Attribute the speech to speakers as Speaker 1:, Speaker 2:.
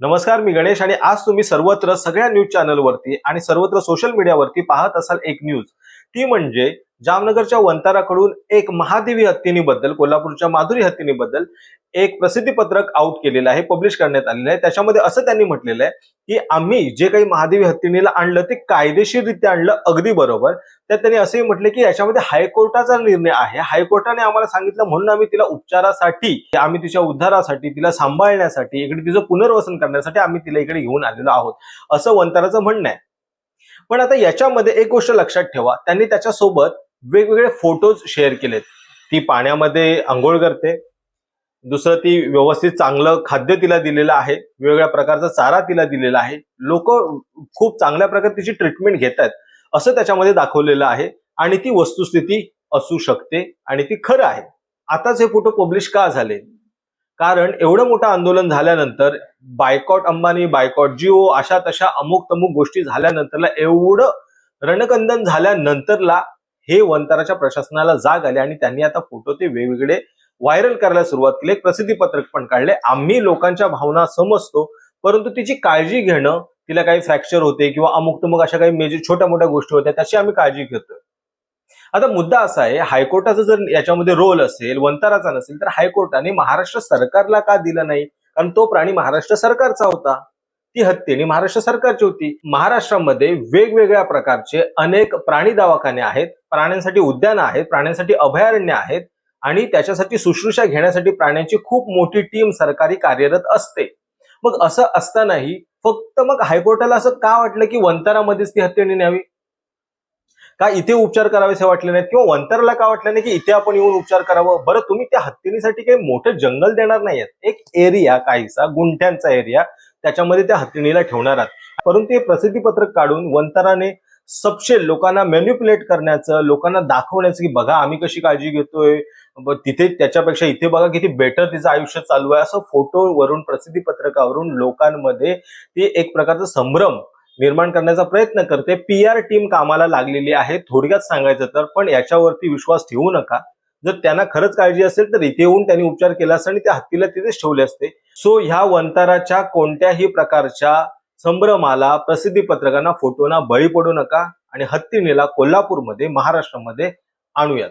Speaker 1: नमस्कार मी गणेश आणि आज तुम्ही सर्वत्र सगळ्या न्यूज चॅनलवरती आणि सर्वत्र सोशल मीडियावरती पाहत असाल एक न्यूज. ती म्हणजे जामनगरच्या वंताराकडून एक महादेवी हत्तीनीबद्दल कोल्हापूरच्या माधुरी हत्तीनीबद्दल एक प्रसिद्धी पत्रक आउट केलेलं आहे पब्लिश करण्यात आलेलं आहे. त्याच्यामध्ये असं त्यांनी म्हटलेलं आहे की आम्ही जे काही महादेवी हत्तीनीला आणलं ते कायदेशीररित्या आणलं अगदी बरोबर. त्यात त्यांनी असंही म्हटलं की याच्यामध्ये हायकोर्टाचा निर्णय आहे. हायकोर्टाने आम्हाला सांगितलं म्हणून आम्ही तिला उपचारासाठी आम्ही तिच्या उद्धारासाठी तिला सांभाळण्यासाठी इकडे तिचं पुनर्वसन करण्यासाठी आम्ही तिला इकडे घेऊन आलेलो आहोत. असं वंताराचं म्हणणं आहे. पण आता याच्यामध्ये एक गोष्ट लक्षात ठेवा. त्यांनी त्याच्यासोबत वेगवेगळे फोटोज शेअर केलेत. ती पाण्यामध्ये आंघोळ करते. दुसरं ती व्यवस्थित चांगलं खाद्य तिला दिलेलं आहे. वेगवेगळ्या प्रकारचा चारा तिला दिलेला आहे. लोक खूप चांगल्या प्रकारे तिची ट्रीटमेंट घेत आहेत असं त्याच्यामध्ये दाखवलेलं आहे. आणि ती वस्तुस्थिती असू शकते आणि ती खरं आहे. आताच हे फोटो पब्लिश का झाले? कारण एवढं मोठं आंदोलन झाल्यानंतर बायकॉट अंबानी बायकॉट जिओ अशा तशा अमुक तमुक गोष्टी झाल्यानंतरला एवढं रणकंदन झाल्यानंतरला हे वंताराच्या प्रशासनाला जाग आले आणि त्यांनी आता फोटो ते वेगवेगळे व्हायरल करायला सुरुवात केली. एक प्रसिद्धी पत्रक पण काढले. आम्ही लोकांच्या भावना समजतो परंतु तिची काळजी घेणं तिला काही फ्रॅक्चर होते किंवा अमुक तमुक अशा काही मेजर छोट्या मोठ्या गोष्टी होत्या त्याची आम्ही काळजी घेतोय. आता मुद्दा असा आहे हायकोर्टाचा जर याच्यामध्ये रोल असेल वंताराचा नसेल तर हायकोर्टाने महाराष्ट्र सरकारला का दिलं नाही? कारण तो प्राणी महाराष्ट्र सरकारचा होता. ती हत्येने महाराष्ट्र सरकारची होती. महाराष्ट्रामध्ये वेगवेगळ्या प्रकारचे अनेक प्राणी दवाखाने आहेत प्राण्यांसाठी उद्यानं आहेत प्राण्यांसाठी अभयारण्य आहेत आणि त्याच्यासाठी शुश्रूषा घेण्यासाठी प्राण्यांची खूप मोठी टीम सरकारी कार्यरत असते. मग असं असतानाही फक्त मग हायकोर्टाला असं का वाटलं की वंतारामध्येच ती हत्येने न्यावी का इथे उपचार करावेसे वाटले नाहीत? किंवा वंतरला का वाटलं नाही की इथे आपण येऊन उपचार करावं? बरं तुम्ही त्या हत्तीनीसाठी काही मोठं जंगल देणार नाहीयेत. एक एरिया काहीसा गुंठ्यांचा एरिया त्याच्यामध्ये त्या हत्तीणीला ठेवणार आहात. परंतु हे प्रसिद्धीपत्रक काढून वंतराने सपशेल लोकांना मॅन्युप्युलेट करण्याचं लोकांना दाखवण्याचं की बघा आम्ही कशी काळजी घेतोय तिथे त्याच्यापेक्षा इथे बघा किती बेटर तिचं आयुष्य चालू आहे. असं फोटोवरून प्रसिद्धी पत्रकावरून लोकांमध्ये ती एक प्रकारचा संभ्रम निर्माण करण्याचा प्रयत्न करते. पी आर टीम कामाला लागलेली आहे. थोडक्यात सांगायचं तर पण याच्यावरती विश्वास ठेवू नका. जर त्यांना खरंच काळजी असेल तर इथे येऊन त्यांनी उपचार केला असता आणि त्या हत्तीला तिथेच ठेवले असते. सो ह्या वंताराच्या कोणत्याही प्रकारच्या संभ्रमाला प्रसिद्धी पत्रकांना फोटोना बळी पडू नका. आणि हत्तीनेला कोल्हापूरमध्ये महाराष्ट्रामध्ये आणूयात.